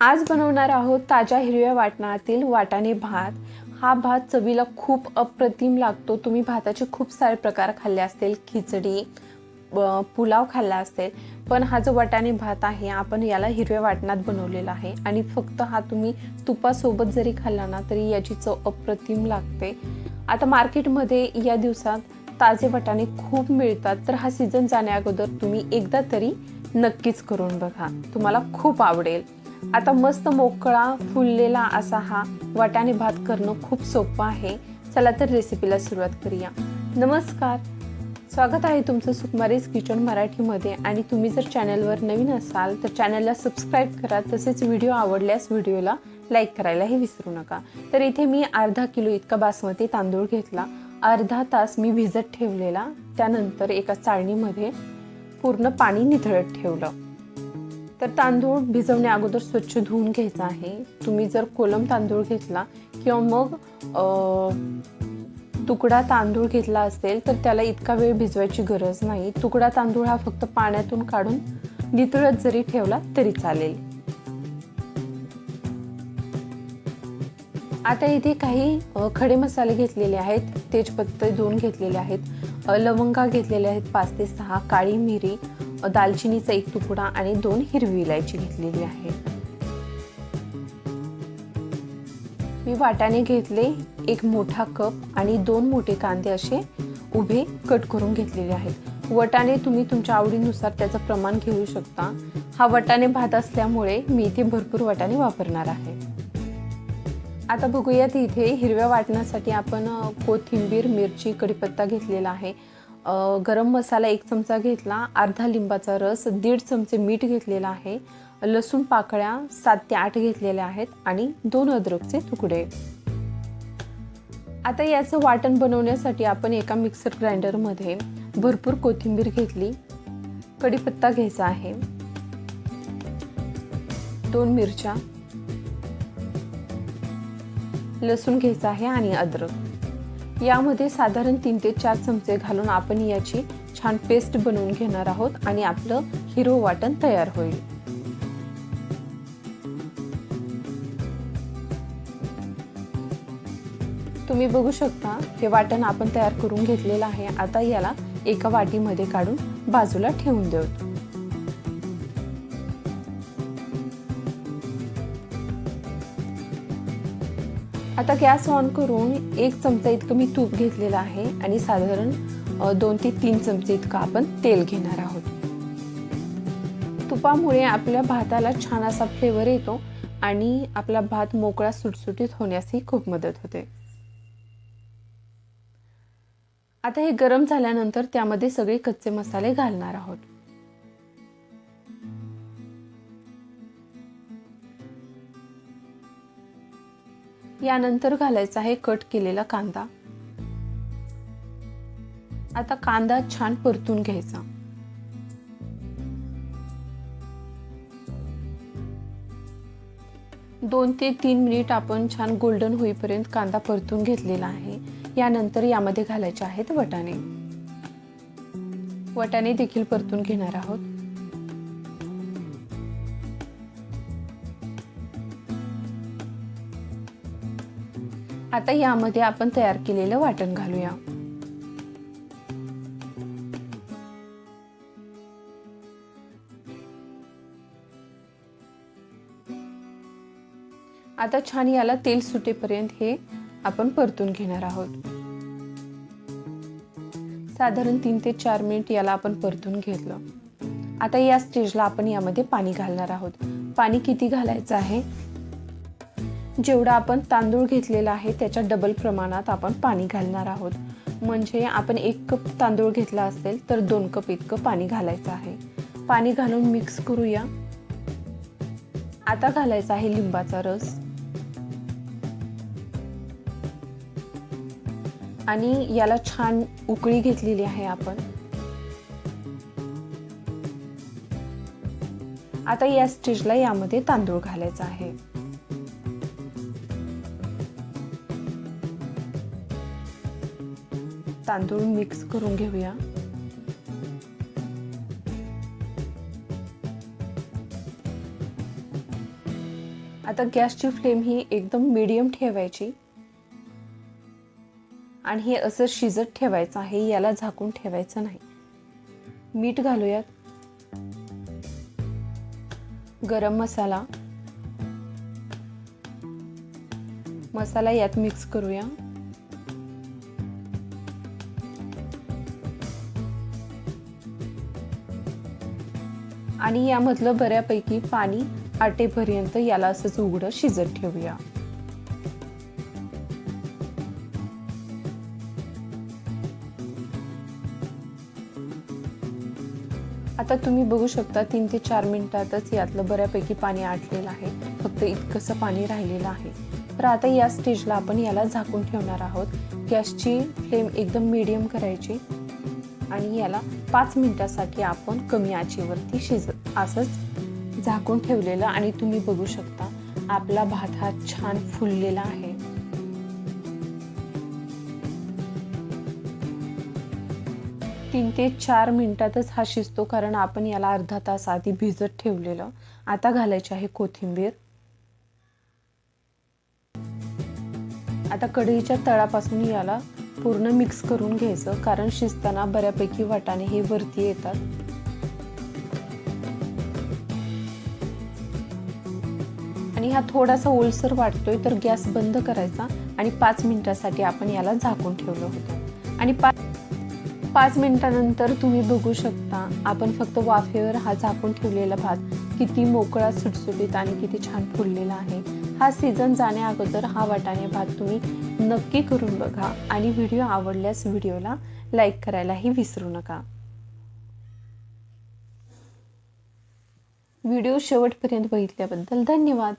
आज बनवणार आहोत ताज्या हिरव्या वाटणातील वाटाणे भात. हा भात चवीला खूप अप्रतिम लागतो. तुम्ही भाताचे खूप सारे प्रकार खाल्ले असतील. खिचडी पुलाव खाल्ला असेल. पण हा जो वाटाणे भात आहे आपण याला हिरव्या वाटणात बनवलेला आहे. आणि फक्त हा तुम्ही तुपासोबत जरी खाल्ला ना तरी याची चव अप्रतिम लागते. आता मार्केटमध्ये या दिवसात ताजे वाटाणे खूप मिळतात. तर हा सीझन जाण्या अगोदर तुम्ही एकदा तरी नक्कीच करून बघा. तुम्हाला खूप आवडेल. आता मस्त मोकळा फुललेला असा हा वाटाणे भात करणं खूप सोपं आहे. चला तर रेसिपीला सुरुवात करूया. नमस्कार. स्वागत आहे तुमचं सुकुमारीज किचन मराठीमध्ये. आणि तुम्ही जर चॅनलवर नवीन असाल तर चॅनलला सबस्क्राईब करा. तसेच व्हिडिओ आवडल्यास व्हिडिओला लाईक करायलाही विसरू नका. तर इथे मी अर्धा किलो इतका बासमती तांदूळ घेतला. अर्धा तास मी भिजत ठेवलेला. त्यानंतर एका चाळणीमध्ये पूर्ण पाणी निथळत ठेवलं. तर तांदूळ भिजवण्या अगोदर स्वच्छ धुवून घ्यायचा आहे. तुम्ही जर कोलम तांदूळ घेतला किंवा मग तुकडा तांदूळ घेतला असेल तर त्याला इतका वेळ भिजवायची गरज नाही. तुकडा तांदूळ हा फक्त पाण्यातून काढून नितळत जरी ठेवला तरी चालेल. आता इथे काही खडे मसाले घेतलेले आहेत तेजपत्ते दोन घेतलेले आहेत लवंगा घेतलेले आहेत पाच ते सहा काळी मिरी दालचिनीचा एक तुकडा आणि दोन हिरवी इलायची घेतलेली आहे. मी वाटाणे घेतले एक मोठा कप आणि दोन मोठे कांदे असे उभे कट करून घेतलेले आहेत. वटाणे तुम्ही तुमच्या आवडीनुसार त्याचं प्रमाण घेऊ शकता. हा वटाणे भात असल्यामुळे मी इथे भरपूर वटाणे वापरणार आहे. आता बघूयात इथे हिरव्या वाटण्यासाठी आपण कोथिंबीर मिरची कढीपत्ता घेतलेला आहे. गरम मसाला एक चमचा घेतला अर्धा लिंबाचा रस दीड चमचे मीठ घेतलेला आहे लसूण पाकळ्या सात ते आठ घेतलेल्या आहेत आणि दोन अद्रकचे तुकडे. आता याचं वाटण बनवण्यासाठी आपण एका मिक्सर ग्राइंडरमध्ये भरपूर कोथिंबीर घेतली कढीपत्ता घ्यायचा आहे दोन मिरच्या लसूण घ्यायचा आहे आणि अद्रक. यामध्ये साधारण तीन ते चार चमचे घालून आपण याची छान पेस्ट बनवून घेणार आहोत आणि आपलं हिरो वाटण तयार होईल. तुम्ही बघू शकता हे वाटण आपण तयार करून घेतलेलं आहे. आता याला एका वाटीमध्ये काढून बाजूला ठेवून देऊ. आता गॅस ऑन करून एक चमचा इतकं मी तूप घेतलेलं आहे आणि साधारण दोन ते तीन चमचे इतकं आपण तेल घेणार आहोत. तुपामुळे आपल्या भाताला छान असा फ्लेवर येतो आणि आपला भात मोकळा सुटसुटीत होण्यासही खूप मदत होते. आता हे गरम झाल्यानंतर त्यामध्ये सगळे कच्चे मसाले घालणार आहोत. यानंतर घालायचा आहे कट केलेला कांदा. आता कांदा छान परतून घ्यायचा. दोन ते तीन मिनिट आपण छान गोल्डन होईपर्यंत कांदा परतून घेतलेला आहे. यानंतर यामध्ये घालायचे आहेत वटाणे. वटाणे देखील परतून घेणार आहोत. आता यामध्ये आपण तयार केलेलं वाटण घालूया. आता छान याला तेल सुटेपर्यंत हे आपण परतून घेणार आहोत. साधारण तीन ते चार मिनिट याला आपण परतून घेतलं. आता या स्टेजला आपण यामध्ये पाणी घालणार आहोत. पाणी किती घालायचं आहे? जेवढा आपण तांदूळ घेतलेला आहे त्याच्या डबल प्रमाणात आपण पाणी घालणार आहोत. म्हणजे आपण एक कप तांदूळ घेतला असेल तर दोन कप इतकं पाणी घालायचं आहे. पाणी घालून मिक्स करूया. आता घालायचा आहे लिंबाचा रस. आणि याला छान उकळी घेतलेली आहे आपण. आता या स्टेजला यामध्ये तांदूळ घालायचा आहे. तांदूळ मिक्स करून घेऊया. आता गॅसची फ्लेम ही एकदम मीडियम ठेवायची. आणि हे असं शिजत ठेवायचं आहे याला झाकून ठेवायचं नाही. मीठ घालूयात. गरम मसाला. मसाला यात मिक्स करूया. आणि यामधलं बऱ्यापैकी पाणी आटेपर्यंत याला असंच उघडं शिजत ठेवूया. आता तुम्ही बघू शकता तीन ते चार मिनिटातच यातलं बऱ्यापैकी पाणी आटलेलं आहे. फक्त इतकंसं पाणी राहिलेलं आहे. तर आता या स्टेजला आपण याला झाकून ठेवणार आहोत. गॅसची फ्लेम एकदम मीडियम करायची. आणि याला पाच मिनिटासाठी आपण कमी आचेवरती शिजत असंच झाकून ठेवलेलं आणि तुम्ही बघू शकता आपला भात हा छान फुललेला आहे. तीन ते चार मिनिटातच हा शिजतो कारण आपण याला अर्धा तास आधी भिजत ठेवलेलं. आता घालायची आहे कोथिंबीर. आता कढईच्या तळापासून याला पूर्ण मिक्स करून घ्यायचं कारण शिजताना बऱ्यापैकी वाटाणे हे वरती येतात. आणि हा थोडासा ओलसर वाटतोय तर गॅस बंद करायचा आणि पाच मिनिटासाठी आपण याला झाकून ठेवलं होतं. आणि पाच पाच मिनिटानंतर तुम्ही बघू शकता आपण फक्त वाफेवर हा झाकून ठेवलेला भात किती मोकळा सुटसुटीत आणि किती छान फुललेला आहे. हा सीझन जाण्या अगोदर हा वाटाणे भात तुम्ही नक्की करून बघा आणि व्हिडिओ आवडल्यास व्हिडिओला लाईक करायलाही विसरू नका. व्हिडिओ शेवटपर्यंत बघितल्याबद्दल धन्यवाद.